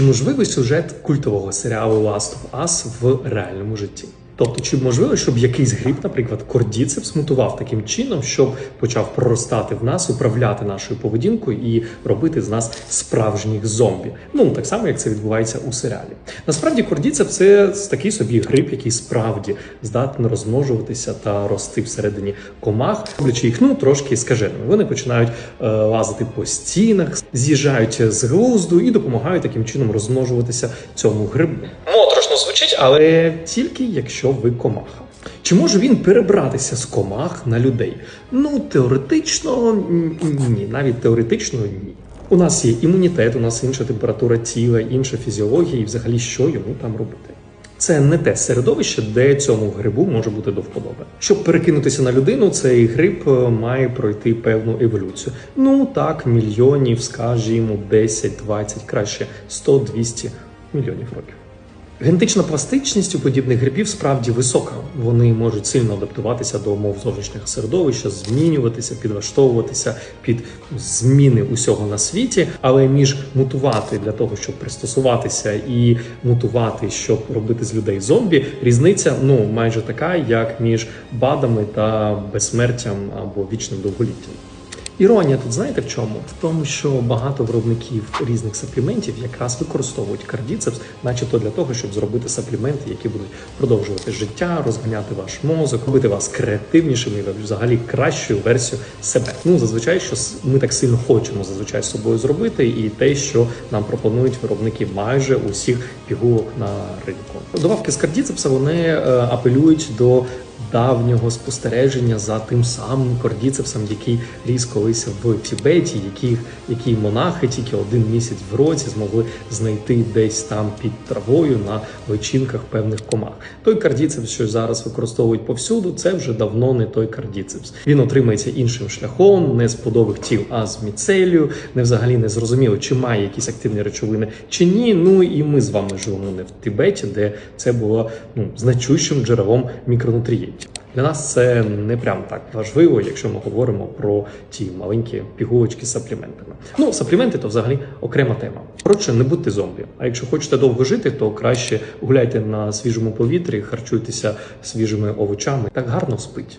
Можливий сюжет культового серіалу Last of Us в реальному житті. Тобто, чи можливо, щоб якийсь гриб, наприклад, кордіцепс, мутував таким чином, щоб почав проростати в нас, управляти нашою поведінкою і робити з нас справжніх зомбі? Ну так само, як це відбувається у серіалі. Насправді, кордіцепс – це такий собі гриб, який справді здатний розмножуватися та рости всередині комах, роблячи їх ну трошки скаженими. Вони починають е, лазити по стінах, з'їжджають з глузду і допомагають таким чином розмножуватися цьому грибу. Звучить, але тільки якщо ви комаха. Чи може він перебратися з комах на людей? Ну, теоретично ні, навіть теоретично ні. У нас є імунітет, у нас інша температура тіла, інша фізіологія, і взагалі що йому там робити. Це не те середовище, де цьому грибу може бути до вподоби. Щоб перекинутися на людину, цей гриб е, має пройти певну еволюцію. Ну так, мільйонів, скажімо, 10, 20, краще 100-200 мільйонів років. Генетична пластичність у подібних грибів справді висока. Вони можуть сильно адаптуватися до умов зовнішнього середовища, змінюватися, підлаштовуватися під зміни усього на світі. Але між мутувати для того, щоб пристосуватися, і мутувати, щоб робити з людей зомбі, різниця ну майже така, як між бадами та безсмертям або вічним довголіттям. Іронія тут знаєте в чому? В тому, що багато виробників різних сапліментів якраз використовують кардіцепс, начебто для того, щоб зробити сапліменти, які будуть продовжувати життя, розганяти ваш мозок, робити вас креативнішими і взагалі кращою версією себе. Ну зазвичай, що ми так сильно хочемо зазвичай з собою зробити, і те, що нам пропонують виробники майже усіх пігулок на ринку. Добавки з кардіцепса вони е, апелюють до давнього спостереження за тим самим кордіцепсом, який ріс колись в Тібеті, яких, які монахи тільки один місяць в році змогли знайти десь там під травою на личинках певних комах. Той кардіцепс, що зараз використовують повсюду, це вже давно не той кардіцепс. Він отримається іншим шляхом, не з подових тіл, а з міцелію. Не взагалі не зрозуміло, чи має якісь активні речовини чи ні. Ну і ми з вами живемо не в Тибеті, де це було ну значущим джерелом мікронутрієнтів. Для нас це не прям так важливо, якщо ми говоримо про ті маленькі пігулочки з сапліментами. Ну, сапліменти то взагалі окрема тема. Коротше, не будьте зомбі. А якщо хочете довго жити, то краще гуляйте на свіжому повітрі, харчуйтеся свіжими овочами. Так гарно спить.